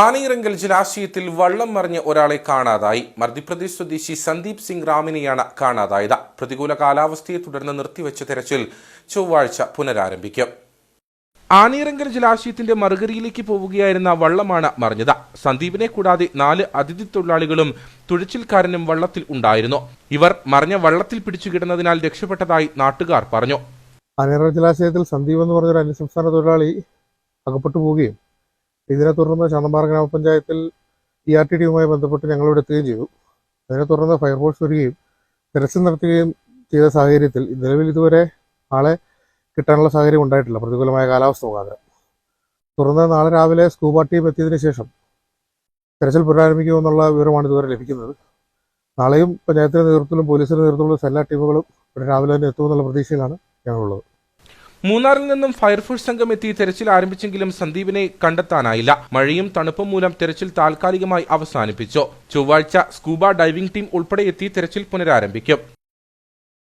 ആനയിറങ്കൽ ജലാശയത്തിൽ വള്ളം മറിഞ്ഞ ഒരാളെ കാണാതായി. മധ്യപ്രദേശ് സ്വദേശി സന്ദീപ് സിംഗ് റാമിനെയാണ് കാണാതായത്. പ്രതികൂല കാലാവസ്ഥയെ തുടർന്ന് നിർത്തിവെച്ച തെരച്ചിൽ ചൊവ്വാഴ്ച പുനരാരംഭിക്കും. ആനയിറങ്കൽ ജലാശയത്തിന്റെ മറുകരയിലേക്ക് പോവുകയായിരുന്ന വള്ളമാണ് മറിഞ്ഞത്. സന്ദീപിനെ കൂടാതെ നാല് അതിഥി തൊഴിലാളികളും തുഴച്ചിൽക്കാരനും വള്ളത്തിൽ ഉണ്ടായിരുന്നു. ഇവർ മറിഞ്ഞ വള്ളത്തിൽ പിടിച്ചുകിടന്നതിനാൽ രക്ഷപ്പെട്ടതായി നാട്ടുകാർ പറഞ്ഞു. ആനയിറങ്കൽ ജലാശയത്തിൽ സന്ദീപ് എന്ന് പറഞ്ഞൊരു അന്യസംസ്ഥാന തൊഴിലാളി അകപ്പെട്ടു പോവുകയും ഇതിനെ തുടർന്ന് ശാന്തമ്പാറ ഗ്രാമപഞ്ചായത്തിൽ ഇ ആർ ടി ഡിയുമായി ബന്ധപ്പെട്ട് ഞങ്ങളിവിടെ എത്തുകയും ചെയ്തു. അതിനെ തുടർന്ന് ഫയർഫോഴ്സ് വരികയും തെരച്ചിൽ നടത്തുകയും ചെയ്ത സാഹചര്യത്തിൽ നിലവിൽ ഇതുവരെ ആളെ കിട്ടാനുള്ള സാഹചര്യം ഉണ്ടായിട്ടില്ല. പ്രതികൂലമായ കാലാവസ്ഥ മുഖാന്തരം. തുടർന്ന് നാളെ രാവിലെ സ്കൂബ ടീം എത്തിയതിനു ശേഷം തെരച്ചിൽ പുനരാരംഭിക്കുമെന്നുള്ള വിവരമാണ് ഇതുവരെ ലഭിക്കുന്നത്. നാളെയും പഞ്ചായത്തിന്റെ നേതൃത്വത്തിലും പോലീസിന്റെ നേതൃത്വത്തിലുള്ള എല്ലാ ടീമുകളും ഇവിടെ രാവിലെ തന്നെ എത്തുമെന്നുള്ള പ്രതീക്ഷയിലാണ് ഞങ്ങളുള്ളത്. മൂന്നാറിൽ നിന്നും ഫയർഫോഴ്സ് സംഘം എത്തി തെരച്ചിൽ ആരംഭിച്ചെങ്കിലും സന്ദീപിനെ കണ്ടെത്താനായില്ല. മഴയും തണുപ്പും മൂലം തെരച്ചിൽ താൽക്കാലികമായി അവസാനിപ്പിച്ചു. ചൊവ്വാഴ്ച സ്കൂബ ഡൈവിംഗ് ടീം ഉൾപ്പെടെ എത്തി തെരച്ചിൽ പുനരാരംഭിക്കും.